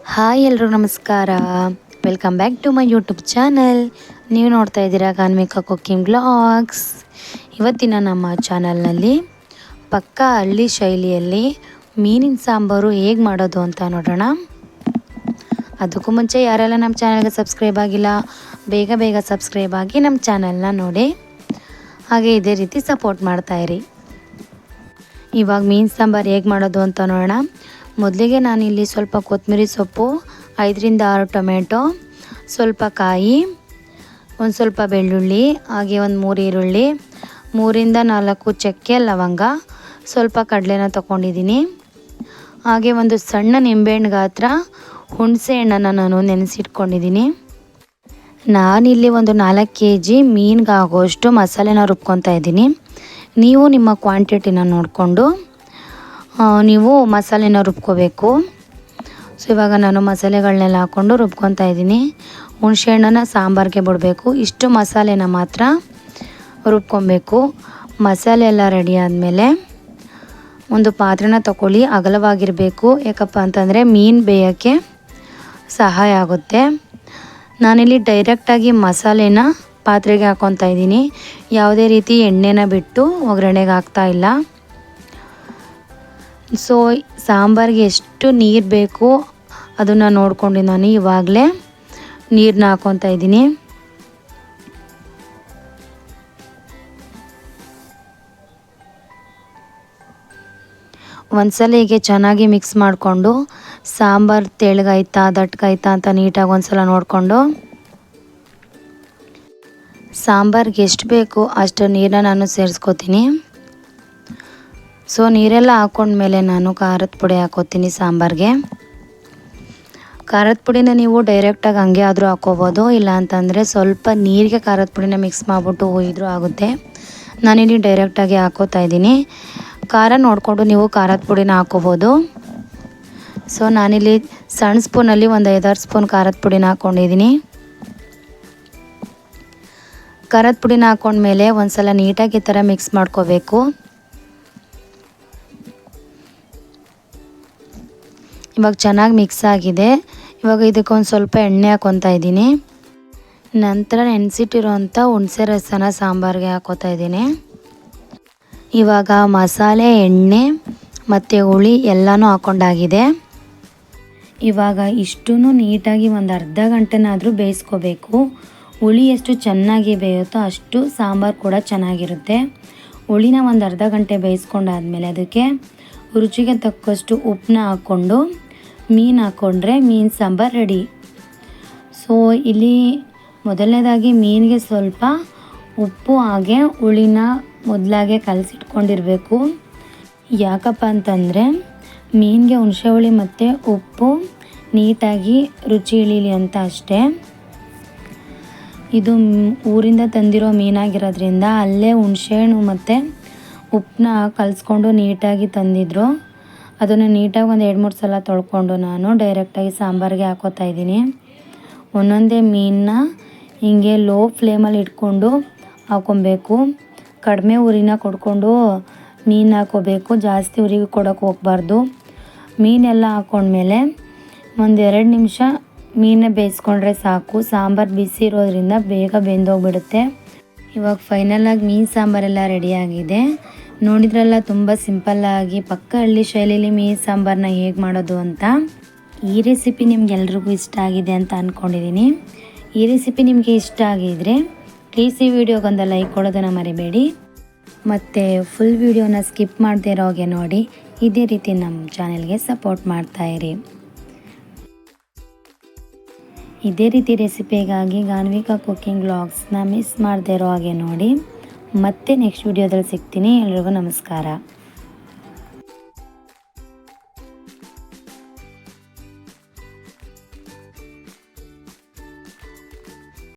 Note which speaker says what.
Speaker 1: Hi ಎಲ್ಲರೂ ನಮಸ್ಕಾರ. Welcome back to my YouTube channel ನೀವು ನೋಡ್ತಾ ಇದ್ದೀರಾ ಕಾನ್ಮಿಕ ಕುಕ್ಕಿಂಗ್ ಬ್ಲಾಗ್ಸ್ ಇವತ್ತಿನ ನಮ್ಮ ಚಾನಲ್ನಲ್ಲಿ ಪಕ್ಕಾ ಹಳ್ಳಿ ಶೈಲಿಯಲ್ಲಿ ಮೀನಿನ ಸಾಂಬಾರು ಹೇಗೆ ಮಾಡೋದು ಅಂತ ನೋಡೋಣ. ಅದಕ್ಕೂ ಮುಂಚೆ ಯಾರೆಲ್ಲ ನಮ್ಮ ಚಾನಲ್ಗೆ ಸಬ್ಸ್ಕ್ರೈಬ್ ಆಗಿಲ್ಲ, ಬೇಗ ಬೇಗ ಸಬ್ಸ್ಕ್ರೈಬ್ ಆಗಿ ನಮ್ಮ ಚಾನಲ್ನ ನೋಡಿ. ಹಾಗೆ ಇದೇ ರೀತಿ ಸಪೋರ್ಟ್ ಮಾಡ್ತಾಯಿರಿ ಇವಾಗ ಮೀನು ಸಾಂಬಾರು ಹೇಗೆ ಮಾಡೋದು ಅಂತ ನೋಡೋಣ. ಮೊದಲಿಗೆ ನಾನಿಲ್ಲಿ ಸ್ವಲ್ಪ ಕೊತ್ತಂಬರಿ ಸೊಪ್ಪು, ಐದರಿಂದ ಆರು ಟೊಮೆಟೊ, ಸ್ವಲ್ಪ ಕಾಯಿ, ಒಂದು ಸ್ವಲ್ಪ ಬೆಳ್ಳುಳ್ಳಿ, ಹಾಗೆ ಒಂದು ಮೂರು ಈರುಳ್ಳಿ, ಮೂರಿಂದ ನಾಲ್ಕು ಚಕ್ಕೆ ಲವಂಗ, ಸ್ವಲ್ಪ ಕಡಲೆನ ತೊಗೊಂಡಿದ್ದೀನಿ. ಹಾಗೆ ಒಂದು ಸಣ್ಣ ನಿಂಬೆಹಣ್ಣು ಗಾತ್ರ, ಹುಣಸೆ ಹಣ್ಣನ್ನು ನಾನು ನೆನೆಸಿಟ್ಕೊಂಡಿದ್ದೀನಿ. ನಾನಿಲ್ಲಿ ಒಂದು ನಾಲ್ಕು ಕೆ ಜಿ ಮೀನಿಗೆ ಆಗೋಷ್ಟು ಮಸಾಲೆನ ರುಬ್ಕೊತಾ ಇದ್ದೀನಿ. ನೀವು ನಿಮ್ಮ ಕ್ವಾಂಟಿಟಿನ ನೋಡಿಕೊಂಡು ನೀವು ಮಸಾಲೆನ ರುಬ್ಕೋಬೇಕು. ಸೊ ಇವಾಗ ನಾನು ಮಸಾಲೆಗಳನ್ನೆಲ್ಲ ಹಾಕ್ಕೊಂಡು ರುಬ್ಕೊತಾ ಇದ್ದೀನಿ. ಹುಣಸೆ ಹಣ್ಣನ್ನು ಸಾಂಬಾರಿಗೆ ಬಿಡಬೇಕು. ಇಷ್ಟು ಮಸಾಲೆನ ಮಾತ್ರ ರುಬ್ಕೊಬೇಕು. ಮಸಾಲೆ ಎಲ್ಲ ರೆಡಿ ಆದಮೇಲೆ ಒಂದು ಪಾತ್ರೆನ ತಗೊಳ್ಳಿ ಅಗಲವಾಗಿರಬೇಕು. ಯಾಕಪ್ಪ ಅಂತಂದರೆ ಮೀನು ಬೇಯೋಕ್ಕೆ ಸಹಾಯ ಆಗುತ್ತೆ. ನಾನಿಲ್ಲಿ ಡೈರೆಕ್ಟಾಗಿ ಮಸಾಲೆನ ಪಾತ್ರೆಗೆ ಹಾಕ್ಕೊತಾ ಇದ್ದೀನಿ. ಯಾವುದೇ ರೀತಿ ಎಣ್ಣೆನ ಬಿಟ್ಟು ಒಗ್ಗರಣೆಗೆ ಹಾಕ್ತಾ ಇಲ್ಲ. ಸೊ ಸಾಂಬಾರಿಗೆ ಎಷ್ಟು ನೀರು ಬೇಕು ಅದನ್ನು ನೋಡ್ಕೊಂಡು ನಾನು ಇವಾಗಲೇ ನೀರನ್ನ ಹಾಕೊತಾ ಇದ್ದೀನಿ. ಒಂದ್ಸಲ ಹೀಗೆ ಚೆನ್ನಾಗಿ ಮಿಕ್ಸ್ ಮಾಡಿಕೊಂಡು ಸಾಂಬಾರು ತೆಳಗಾಯ್ತಾ ದಟ್ಕಾಯ್ತಾ ಅಂತ ನೀಟಾಗಿ ಒಂದ್ಸಲ ನೋಡಿಕೊಂಡು. ಸಾಂಬಾರಿಗೆ ಎಷ್ಟು ಬೇಕು ಅಷ್ಟು ನೀರನ್ನ ನಾನು ಸೇರಿಸ್ಕೋತೀನಿ. ಸೊ, ನೀರೆಲ್ಲ ಹಾಕೊಂಡ್ಮೇಲೆ ನಾನು ಖಾರದ ಪುಡಿ ಹಾಕೋತೀನಿ ಸಾಂಬಾರಿಗೆ. ಖಾರದ ಪುಡಿನ ನೀವು ಡೈರೆಕ್ಟಾಗಿ ಹಂಗೆ ಆದರೂ ಹಾಕೋಬೋದು. ಇಲ್ಲ ಅಂತಂದರೆ ಸ್ವಲ್ಪ ನೀರಿಗೆ ಖಾರದ ಪುಡಿನ ಮಿಕ್ಸ್ ಮಾಡಿಬಿಟ್ಟು ಹೋಯಿದ್ರೂ ಆಗುತ್ತೆ. ನಾನಿಲ್ಲಿ ಡೈರೆಕ್ಟಾಗಿ ಹಾಕೋತಾ ಇದ್ದೀನಿ. ಖಾರ ನೋಡಿಕೊಂಡು ನೀವು ಖಾರದ ಪುಡಿನ ಹಾಕೋಬೋದು. ಸೊ, ನಾನಿಲ್ಲಿ ಸಣ್ಣ ಸ್ಪೂನಲ್ಲಿ ಒಂದು ಐದಾರು ಸ್ಪೂನ್ ಖಾರದ ಪುಡಿನ ಹಾಕ್ಕೊಂಡಿದ್ದೀನಿ ಖಾರದ ಪುಡಿನ ಹಾಕ್ಕೊಂಡ್ಮೇಲೆ ಒಂದು ಸಲ ನೀಟಾಗಿ ಈ ಥರ ಮಿಕ್ಸ್ ಮಾಡ್ಕೋಬೇಕು. ಇವಾಗ ಚೆನ್ನಾಗಿ ಮಿಕ್ಸ್ ಆಗಿದೆ. ಇವಾಗ ಇದಕ್ಕೊಂದು ಸ್ವಲ್ಪ ಎಣ್ಣೆ ಹಾಕ್ಕೊತಾ ಇದ್ದೀನಿ. ನಂತರ ನೆನೆಸಿಟ್ಟಿರೋಂಥ ಹುಣಸೆ ರಸನ ಸಾಂಬಾರಿಗೆ ಹಾಕೋತಾ ಇದ್ದೀನಿ. ಇವಾಗ ಮಸಾಲೆ, ಎಣ್ಣೆ ಮತ್ತು ಹುಳಿ ಎಲ್ಲನೂ ಹಾಕೊಂಡಾಗಿದೆ. ಇವಾಗ ಇಷ್ಟೂ ನೀಟಾಗಿ ಒಂದು ಅರ್ಧ ಗಂಟೆನಾದರೂ ಬೇಯಿಸ್ಕೋಬೇಕು. ಹುಳಿ ಎಷ್ಟು ಚೆನ್ನಾಗಿ ಬೇಯುತ್ತೋ ಅಷ್ಟು ಸಾಂಬಾರು ಕೂಡ ಚೆನ್ನಾಗಿರುತ್ತೆ. ಹುಳಿನ ಒಂದು ಅರ್ಧ ಗಂಟೆ ಬೇಯಿಸ್ಕೊಂಡಾದ್ಮೇಲೆ ಅದಕ್ಕೆ ರುಚಿಗೆ ತಕ್ಕಷ್ಟು ಉಪ್ಪನ್ನ ಹಾಕ್ಕೊಂಡು ಮೀನು ಹಾಕ್ಕೊಂಡ್ರೆ ಮೀನು ಸಾಂಬಾರು ರೆಡಿ ಸೊ ಇಲ್ಲಿ ಮೊದಲನೇದಾಗಿ ಮೀನಿಗೆ ಸ್ವಲ್ಪ ಉಪ್ಪು, ಹಾಗೆ ಹುಳಿನ ಮೊದಲಾಗೆ ಕಲಸಿಟ್ಕೊಂಡಿರಬೇಕು. ಯಾಕಪ್ಪ ಅಂತಂದರೆ ಮೀನಿಗೆ ಹುಣಸೆ ಹುಳಿ ಮತ್ತು ಉಪ್ಪು ನೀಟಾಗಿ ರುಚಿ ಇಳೀಲಿ ಅಂತ ಅಷ್ಟೇ. ಇದು ಊರಿಂದ ತಂದಿರೋ ಮೀನಾಗಿರೋದ್ರಿಂದ ಅಲ್ಲೇ ಹುಣಸೆಹಣ್ಣು ಮತ್ತು ಉಪ್ಪನ್ನ ಕಲಿಸ್ಕೊಂಡು ನೀಟಾಗಿ ತಂದಿದ್ರು. ಅದನ್ನು ನೀಟಾಗಿ ಒಂದು ಎರಡು ಮೂರು ಸಲ ತೊಳ್ಕೊಂಡು ನಾನು ಡೈರೆಕ್ಟಾಗಿ ಸಾಂಬಾರಿಗೆ ಹಾಕೋತಾ ಇದ್ದೀನಿ. ಒಂದೊಂದೇ ಮೀನನ್ನ ಹಿಂಗೆ ಲೋ ಫ್ಲೇಮಲ್ಲಿ ಇಟ್ಕೊಂಡು ಹಾಕೊಬೇಕು. ಕಡಿಮೆ ಉರಿನ ಕೊಡ್ಕೊಂಡು ಮೀನು ಹಾಕೋಬೇಕು. ಜಾಸ್ತಿ ಉರಿ ಕೊಡೋಕೆ ಹೋಗ್ಬಾರ್ದು. ಮೀನೆಲ್ಲ ಹಾಕೊಂಡ್ಮೇಲೆ ಒಂದು ಎರಡು ನಿಮಿಷ ಮೀನೇ ಬೇಯಿಸ್ಕೊಂಡ್ರೆ ಸಾಕು. ಸಾಂಬಾರು ಬಿಸಿ ಇರೋದ್ರಿಂದ ಬೇಗ ಬೆಂದೋಗ್ಬಿಡುತ್ತೆ. ಇವಾಗ ಫೈನಲಾಗಿ ಮೀನು ಸಾಂಬಾರೆಲ್ಲ ರೆಡಿಯಾಗಿದೆ ನೋಡಿದ್ರಲ್ಲ, ತುಂಬ ಸಿಂಪಲ್ಲಾಗಿ ಪಕ್ಕ ಹಳ್ಳಿ ಶೈಲಿಲಿ ಮೀ ಸಾಂಬಾರನ್ನ ಹೇಗೆ ಮಾಡೋದು ಅಂತ. ಈ ರೆಸಿಪಿ ನಿಮ್ಗೆಲ್ರಿಗೂ ಇಷ್ಟ ಆಗಿದೆ ಅಂತ ಅಂದ್ಕೊಂಡಿದ್ದೀನಿ ಈ ರೆಸಿಪಿ ನಿಮಗೆ ಇಷ್ಟ ಆಗಿದ್ರೆ ಪ್ಲೀಸ್ ಈ ವಿಡಿಯೋಗೊಂದು ಲೈಕ್ ಕೊಡೋದನ್ನು ಮರಿಬೇಡಿ. ಮತ್ತು ಫುಲ್ ವಿಡಿಯೋನ ಸ್ಕಿಪ್ ಮಾಡದೇ ಹಾಗೆ ನೋಡಿ, ಇದೇ ರೀತಿ ನಮ್ಮ ಚಾನೆಲ್ಗೆ ಸಪೋರ್ಟ್ ಮಾಡ್ತಾಯಿರಿ ಇದೇ ರೀತಿ ರೆಸಿಪಿಗಾಗಿ ಗಾನ್ವಿಕಾ ಕುಕ್ಕಿಂಗ್ ವ್ಲಾಗ್ಸ್ನ ಮಿಸ್ ಮಾಡದೇ ಇರೋ ಹಾಗೆ ನೋಡಿ. ಮತ್ತೆ ನೆಕ್ಸ್ಟ್ ವಿಡಿಯೋದಲ್ಲಿ ಸಿಗ್ತೀನಿ. ಎಲ್ರಿಗೂ ನಮಸ್ಕಾರ.